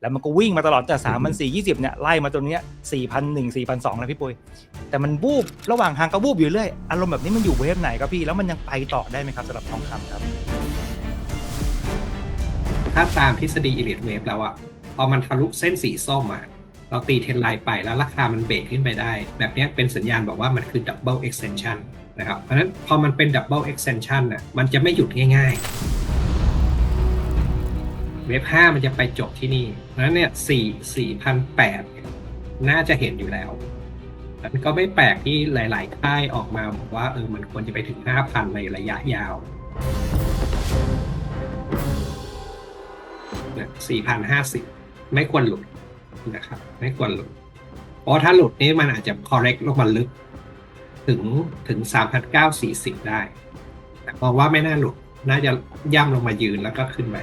แล้วมันก็วิ่งมาตลอดจากสามพันสี่ยี่สิบเนี่ยไล่มาจนเนี้ยสี่พันหนึ่งสี่พันสองนะพี่ปุ้ยแต่มันบูบระหว่างทางก็บูบอยู่เรื่อยอารมณ์แบบนี้มันอยู่เวฟไหนครับพี่แล้วมันยังไปต่อได้ไหมครับสำหรับทองคำครับ ถ้าตามทฤษฎี elite wave แล้วอะพอมันทะลุเส้นสีส้มอะเราตีเทนไลน์ไปแล้วราคามันเบรกขึ้นไปได้ แบบนี้เป็นสัญญาณบอกว่ามันคือ double extension นนะครับเพราะฉะนั้นพอมันเป็น double extension น่ะมันจะไม่หยุดง่ายๆ เวฟ5มันจะไปจบที่นี่เพราะฉะนั้นเนี่ย4 4,800 น่าจะเห็นอยู่แล้วมันก็ไม่แปลกที่หลาย ๆ ค่ายออกมาบอกว่าเออมันควรจะไปถึง 5,000 ในระยะยาว 4,050 ไม่ควรหลุดนะครับ ไม่ควรหลุด เพราะถ้าหลุดนี้มันอาจจะ correct ลงมาลึก ถึงถึง 3,940 ได้ แต่มองว่าไม่น่าหลุด น่าจะย่ำลงมายืนแล้วก็ขึ้นไป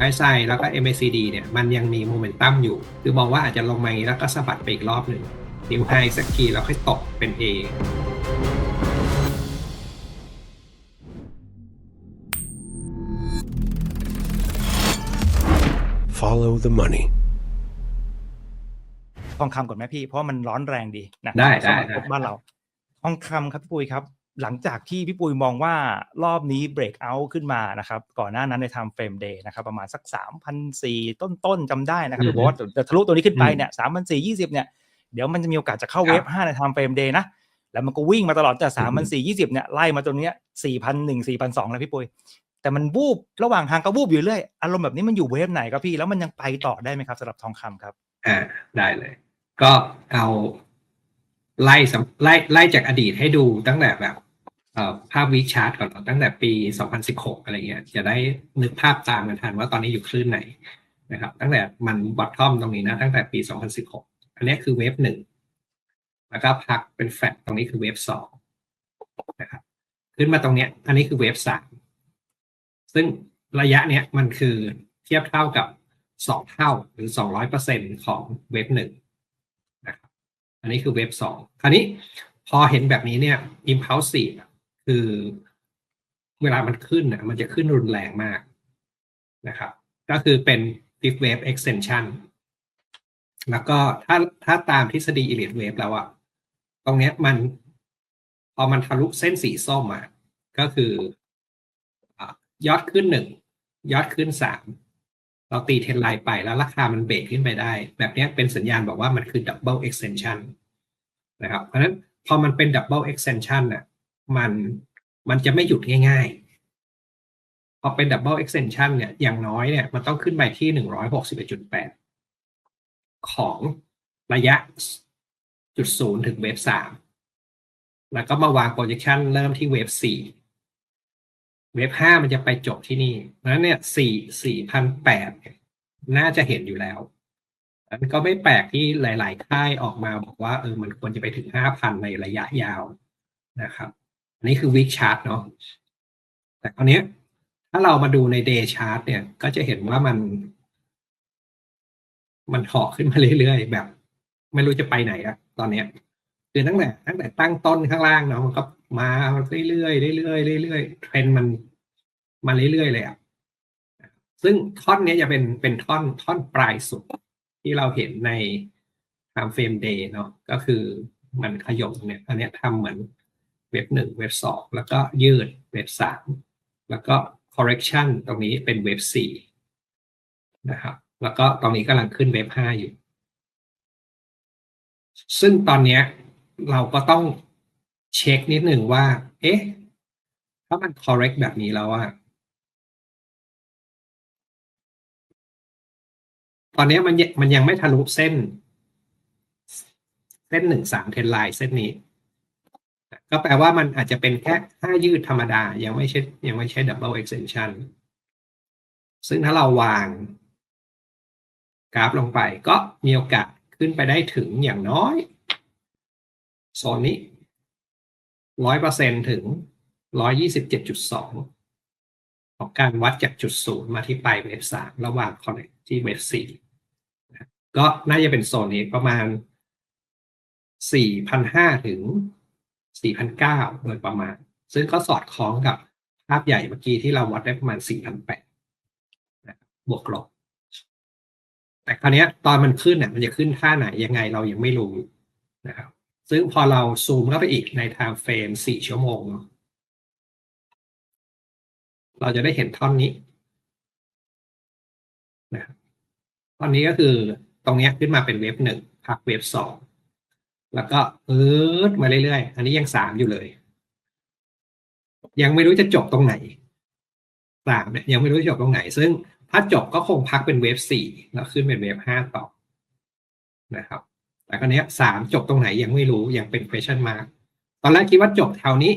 RSI แล้วก็ MACD เนี่ยมันยังมีโมเมนตัมอยู่ คือมองว่าอาจจะลงมาอย่างนี้แล้วก็สะบัดไปอีกรอบหนึ่งนิ้วไฮสักทีแล้วค่อยตกเป็น A Follow the money. ทองคำก่อนไหมพี่ เพราะว่ามันร้อนแรงดีนะได้ได้สำหรับได้บ้านเรา ทองคำครับพี่ปุ้ยครับ หลังจากที่พี่ปุ้ยมองว่ารอบนี้เบรกเอาท์ขึ้นมานะครับ ก่อนหน้านั้นในไทม์เฟรมเดย์นะครับ ประมาณสักสามพันสี่ต้นๆจำได้นะครับอือฮึบอกว่าแต่ทะลุตัวนี้ขึ้นไปอืมเนี่ยสามพันสี่ยี่สิบเนี่ยเดี๋ยวมันจะมีโอกาสจะเข้าครับเวฟห้าในไทม์เฟรมเดย์นะ แล้วมันก็วิ่งมาตลอดจากสามพันสี่ยี่สิบเนี่ยไล่มาจนเนี้ยสี่พันหนึ่งสี่พันสองนะพี่ปุ้ยแต่มันบูบระหว่างทางก็บูบอยู่เรื่อยอารมณ์แบบนี้มันอยู่เวฟไหนครับพี่แล้วมันยังไปต่อได้ไหมครับสำหรับทองคำครับอ่าได้เลย ก็เอาไล่สำไล่ไล่จากอดีตให้ดูตั้งแต่แบบเอ่อ ภาพวิชาร์ตก่อนตั้งแต่ปี 2016 อะไรเงี้ยจะได้นึกภาพตามกันทันว่าตอนนี้อยู่คลื่นไหนนะครับ ตั้งแต่มันบอททอมตรงนี้นะ ตั้งแต่ปี 2016 อันนี้คือเวฟหนึ่งแล้วก็พักเป็นแฟลตตรงนี้คือเวฟสองนะครับขึ้นมาตรงเนี้ย อันนี้คือเวฟสามซึ่งระยะเนี้ยมันคือเทียบเท่ากับสองเท่าหรือสองร้อยเปอร์เซ็นของเวฟหนึ่งนะครับ อันนี้คือเวฟสองคราวนี้พอเห็นแบบนี้เนี่ย impulsive คือ เวลามันขึ้นนะมันจะขึ้นรุนแรงมากนะครับ ก็คือเป็น fifth wave extension แล้วก็ถ้าถ้าตามทฤษฎี elite wave แล้วอะตรงเนี้ยมันพอมันทะลุเส้นสีส้มอะก็คืออยอดขึ้นหนึ่งยอดขึ้นสามเราตีเทรนไลน์ไปแล้วราคามันเบรกขึ้นไปได้ แบบนี้เป็นสัญญาณบอกว่ามันคือ double extension นะครับเพราะฉะนั้นพอมันเป็น double extension น่ะ มันมันจะไม่หยุดง่ายๆ พอเป็น double extension เนี่ยอย่างน้อยเนี่ยมันต้องขึ้นไปที่หนึ่งร้อยหกสิบเอ็ดจุดแปดของระยะจุดศูนย์ถึงเวฟสามแล้วก็มาวาง projection เริ่มที่เวฟสี่เวฟห้ามันจะไปจบที่นี่เพราะฉะนั้นเนี่ยสี่สี่พันแปดน่าจะเห็นอยู่แล้วมันก็ไม่แปลกที่หลาย ๆ ค่ายออกมาบอกว่าเออมันควรจะไปถึงห้าพันในระยะยาวนะครับ นี้คือ week chart เนาะแต่คราวนี้ถ้าเรามาดูใน day chart เนี่ย ก็จะเห็นว่ามัน มันเหาะขึ้นมาเรื่อยๆ แบบ ไม่รู้จะไปไหนอะตอนเนี้ยคือตั้งแต่ตั้งแต่ตั้งต้นข้างล่างเนาะมันก็มาเรื่อยๆเรื่อยๆเรื่อยๆเทรนมันมาเรื่อยๆเลยอะซึ่งท่อนนี้จะเป็นเป็นท่อนท่อนปลายสุดที่เราเห็นใน time frame day เนาะก็คือมันขยบเนี่ยอันนี้ทำเหมือน เว็บหนึ่งเว็บสองแล้วก็ยืดเว็บสามแล้วก็ correction ตรงนี้เป็นเว็บสี่นะครับแล้วก็ตรงนี้กำลังขึ้นเว็บห้าอยู่ ซึ่งตอนนี้เราก็ต้องเช็คนิดหนึ่งว่า เอ๊ะ ถ้ามัน correct แบบนี้แล้วอะตอนนี้มันมันยังไม่ทะลุเส้น เส้นหนึ่งสามเทนไลน์เส้นนี้ ก็แปลว่ามันอาจจะเป็นแค่ห้ายืดธรรมดา ยังไม่ใช่ยังไม่ใช่ double extension ซึ่งถ้าเราวางกราฟลงไปก็มีโอกาสขึ้นไปได้ถึงอย่างน้อย โซนนี้ร้อยเปอร์เซ็นถึงร้อยยี่สิบเจ็ดจุดสองของการวัดจากจุดศูนย์มาที่ปลายเวฟสามระหว่าง connect ที่เวฟสี่ก็น่าจะเป็นโซนนี้ประมาณสี่พันห้าถึง สี่พันเก้าโดยประมาณ ซึ่งก็สอดคล้องกับภาพใหญ่เมื่อกี้ที่เราวัดได้ประมาณสี่พันแปดบวกลบแต่คราวนี้ตอนมันขึ้นเนี่ยมันจะขึ้นท่าไหนยังไงเรายังไม่รู้นะครับ ซึ่งพอเราซูมเข้าไปอีกใน time frame สี่ชั่วโมง เราจะได้เห็นท่อนนี้นะท่อนนี้ก็คือตรงนี้ขึ้นมาเป็นเวฟหนึ่งพักเวฟสอง แล้วก็เอิร์ดมาเรื่อยๆ อันนี้ยังสามอยู่เลย ยังไม่รู้จะจบตรงไหนสามเนี่ยยังไม่รู้จะจบตรงไหน ซึ่งถ้าจบก็คงพักเป็นเวฟสี่แล้วขึ้นเป็นเวฟห้าต่อนะครับ แต่คราวเนี้สามจบตรงไหนยังไม่รู้ยังเป็น question mark ตอนแรกคิดว่าจบแถวนี้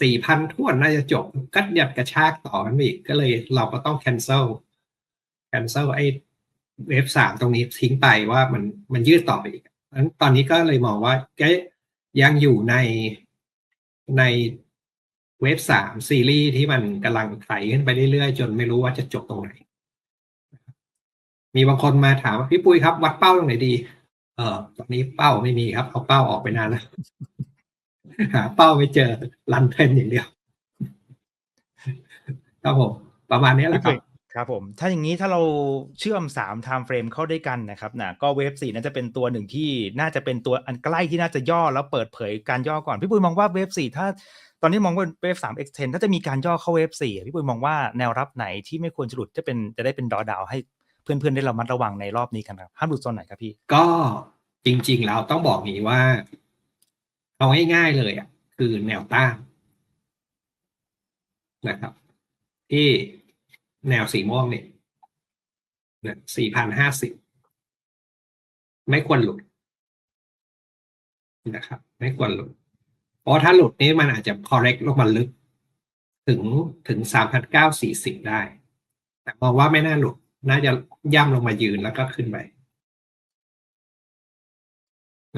สี่พันทวนน่าจะจบกัดยัดกระชากต่อกันไปอีก ก็เลยเราก็ต้อง cancel cancel ไอ้เวฟสามตรงนี้ทิ้งไปว่ามันมันยืดต่อไปอีก นั้นตอนนี้ก็เลยมองว่าก็ยังอยู่ในในเวฟสามซีรีส์ที่มันกำลังไถขึ้นไปเรื่อยๆ จนไม่รู้ว่าจะจบตรงไหน มีบางคนมาถามว่าพี่ปุ้ยครับ วัดเป้าตรงไหนดี เออตอนนี้เป้าไม่มีครับ เอาเป้าออกไปนานแล้วหาเป้าไม่เจอรันเทนอย่างเดียวครับผมประมาณนี้แหละครับ ครับผม ถ้าอย่างนี้ถ้าเราเชื่อม3 time frame เข้าด้วยกันนะครับนะก็เวฟสี่น่าจะเป็นตัวหนึ่งที่น่าจะเป็นตัวอันใกล้ที่น่าจะย่อแล้วเปิดเผยการย่อก่อน พี่ปุ้ยมองว่าเวฟสี่ถ้าตอนนี้มองว่าเวฟสาม extend ถ้าจะมีการย่อเข้าเวฟสี่พี่ปุ้ยมองว่าแนวรับไหนที่ไม่ควรจะหลุดจะเป็นจะได้เป็นดอดาวให้เพื่อนๆได้ระมัดระวังในรอบนี้กันครับห้ามหลุดโซนไหนครับพี่ ก็จริงๆแล้วต้องบอกงี้ว่าเอาง่ายๆเลยอะคือแนวต้านนะครับที่ แนวสีม่วงเนี่ยสี่พันห้าสิบไม่ควรหลุดนะครับ ไม่ควรหลุด เพราะถ้าหลุดนี้มันอาจจะ correct ลงมาลึก ถึงถึงสามพันเก้าสี่สิบได้ แต่มองว่าไม่น่าหลุด น่าจะย่ำลงมายืนแล้วก็ขึ้นไป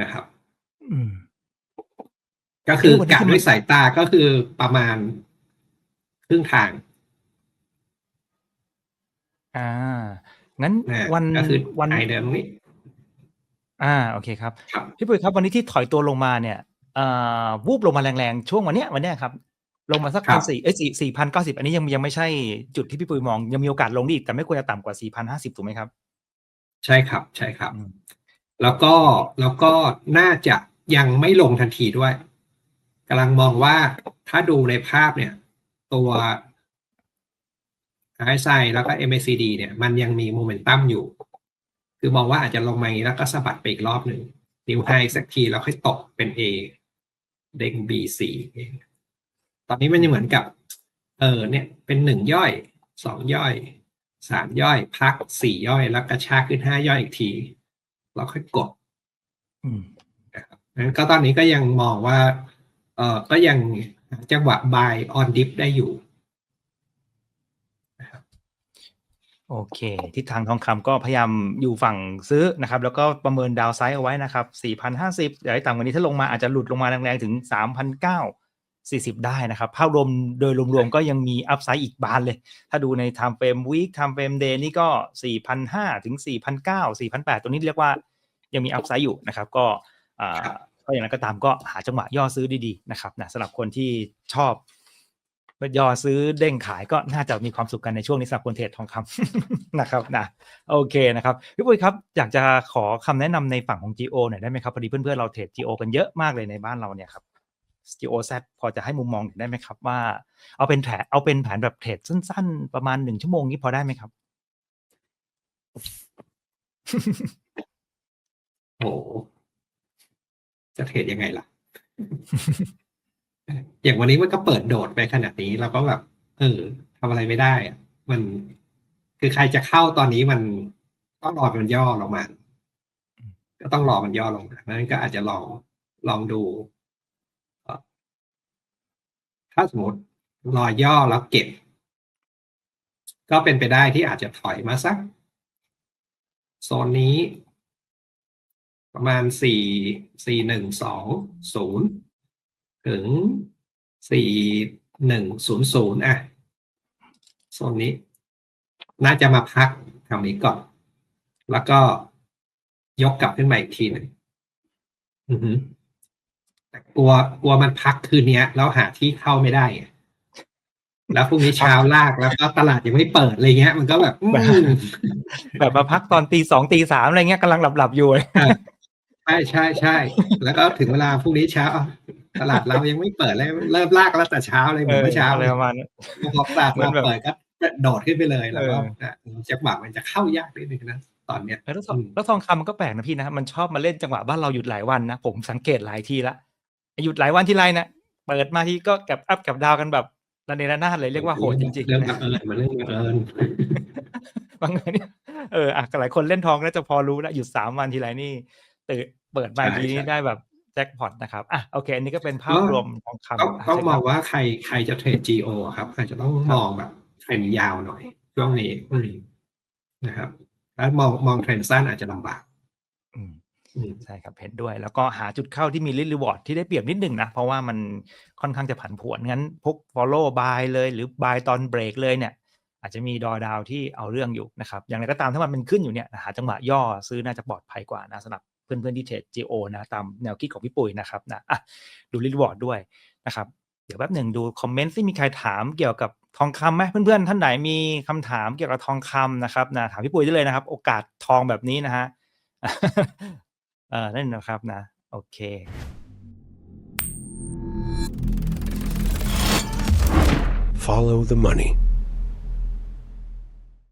นะครับอืมก็คือวันนี้กะคือมันด้วยสายตาก็คือประมาณครึ่งทาง อ่า งั้นนะวันก็คือวัน ไอเดิมนี้ อ่า โอเคครับ ครับ พี่ปุ้ยครับ วันนี้ที่ถอยตัวลงมาเนี่ยเอ่อวูบลงมาแรงๆ ช่วงวันเนี้ยวันเนี้ยครับ ลงมาสักครัพับนสี่เอ้ยสี่สี่พันเก้าสิบอันนี้ยังยังไม่ใช่จุดที่พี่ปุ้ยมอง ยังมีโอกาสลงได้อีก แต่ไม่ควรจะต่ำกว่าสี่พันห้าสิบถูกไหมครับ ใช่ครับ ใช่ครับ อืมแล้วก็แล้วก็น่าจะยังไม่ลงทันทีด้วยกำลังมองว่าถ้าดูในภาพเนี่ย ตัว RSI แล้วก็ MACD เนี่ยมันยังมีโมเมนตัมอยู่ คือมองว่าอาจจะลงมาอย่างนี้แล้วก็สะบัดไปอีกรอบหนึ่งนิวไฮสักทีแล้วค่อยตกเป็น A เด้ง B C เองตอนนี้มันยังเหมือนกับ เออเนี่ยเป็นหนึ่งย่อยสองย่อยสามย่อย พักสี่ย่อย แล้วกระชากขึ้นห้าย่อยอีกที เราค่อยกดอืมนะครับงั้นก็ตอนนี้ก็ยังมองว่า เออก็ยังหาจังหวะ buy on dip ได้อยู่ โอเคทิศทางทองคำก็พยายามอยู่ฝั่งซื้อนะครับ แล้วก็ประเมินดาวไซด์เอาไว้นะครับสี่พันห้าสิบอย่าให้ต่ำกว่านี้ถ้าลงมาอาจจะหลุดลงมาแรงๆถึงสามพันเก้าสี่สิบได้นะครับภาพรวมโดยรวมๆก็ยังมีอัพไซด์อีกบานเลย ถ้าดูใน time frame week time frame day นี่ก็สี่พันห้าถึงสี่พันเก้าสี่พันแปดตัวนี้เรียกว่ายังมีอัพไซด์อยู่นะครับ ก็อ่าครับก็อย่างนั้นก็ตามก็หาจังหวะย่อซื้อดีๆนะครับนะสำหรับคนที่ชอบ ย่อซื้อเด้งขายก็น่าจะมีความสุขกันในช่วงนี้สำหรับคนเทรดทองคำนะครับนะโอเคนะครับพี่ปุ้ยครับอยากจะขอคำแนะนำในฝั่งของ GO หน่อยได้ไหมครับพอดีเพื่อนๆเราเทรด GO กันเยอะมากเลยในบ้านเราเนี่ยครับ GO Z พอจะให้มุมมองได้ไหมครับ ว่าเอาเป็นแผนเอาเป็นแผนแบบเทรดสั้น ๆ ประมาณหนึ่งชั่วโมงนี้พอได้ไหมครับโอ้โหจะเทรดยังไงล่ะ อย่างวันนี้มันก็เปิดโดดไปขนาดนี้เราก็แบบ เออทำอะไรไม่ได้มันคือใครจะเข้าตอนนี้มันต้องรอมันย่อลงมาก็ต้องรอมันย่อลงมานั้นก็อาจจะลองลองดู ถ้าสมมติรอย่อแล้วเก็บ ก็เป็นไปได้ที่อาจจะถอยมาสักโซนนี้ ประมาณสี่สี่หนึ่งสองศูนย์ ถึงสี่หนึ่งศูนย์ศูนย์อะโซนนี้ น่าจะมาพักแถวนี้ก่อน แล้วก็ยกกลับขึ้นมาอีกทีหนึ่งอือฮึแต่กลัวกลัวมันพักคืนเนี้ยแล้วหาที่เข้าไม่ได้ไงแล้วพรุ่งนี้เช้าลากแล้วก็ตลาดยังไม่เปิดอะไรเงี้ย มันก็แบบอืมแบบมาพักตอนตีสองตีสามอะไรเงี้ยกำลังหลับหลับๆอยู่ใช่ใช่ใช่แล้วก็ถึงเวลาพรุ่งนี้เช้าอ้าว ตลาดเรายังไม่เปิดเลยเริ่มลากแล้วแต่เช้าเลยเหมือนเมื่อเช้าอะไรเลยประมาณนั้นพอตลาดเหมือมานแบบเปิดก็โดดขึ้นไปเลยแล้วก็เออนะจังหวะมันจะเข้ายากนิดนึงนะตอนเนี้ยแล้วทองอืมแล้วทองคำมันก็แปลกนะพี่นะมันชอบมาเล่นจังหวะบ้านเราหยุดหลายวันนะผมสังเกตหลายทีละหยุดหลายวันที่ไรนะเปิดมาทีก็แกับอัพกับดาวกันแบบระเนระนาดเลยเรียกว่าโหดจริงเรื่องๆบันะงเอิญมันเรื่องบังเอิญบางเงินเนี่ยเอออะหลายคนเล่นทองก็จะพอรู้แล้วหยุดสามวันทีไรนี่ตื่นเปิดมาใช่ทีนี้ใช่ได้แบบ แจ็คพอตนะครับอะโอเค อันนี้ก็เป็นภาพก็รวมทองคำต้องะต้องใช่มคอรังบว่าใครใครจะเทรด GO อะครับอาจจะต้องมองแบบเทรนยาวหน่อยช่วงนี้อืมนะครับถ้ามองมองเทรนสั้นอาจจะลำบากอืมอืมใช่ครับเห็นด้วย แล้วก็หาจุดเข้าที่มีลิ t รีวอร์ดที่ได้เปรียบนิดหนึ่งนะ เพราะว่ามันค่อนข้างจะผันผวนงั้นพวก follow buy เลย หรือ buy ตอนเบรกเลยเนี่ย อาจจะมีดอดาวที่เอาเรื่องอยู่นะครับ อย่างไรก็ตามถ้ามันเป็นขึ้นอยู่เนี่ยหาจังหวะย่อซื้อน่าจะปลอดภัยกว่านะสำหรับ เพื่อนๆที่เทรด GO นะตามแนวคิดของพี่ปุ๋ยนะครับนะอะดูรีวอร์ดด้วยนะครับเดี๋ยวแป๊บหนึ่งดูคอมเมนต์ที่มีใครถามเกี่ยวกับทองคำไหมเพื่อนๆท่านไหนมีคำถามเกี่ยวกับทองคำนะครับนะถามพี่ปุ๋ยได้เลยนะครับ โอกาสทองแบบนี้นะฮะเออนั่นนะครับนะ โอเค Follow the money.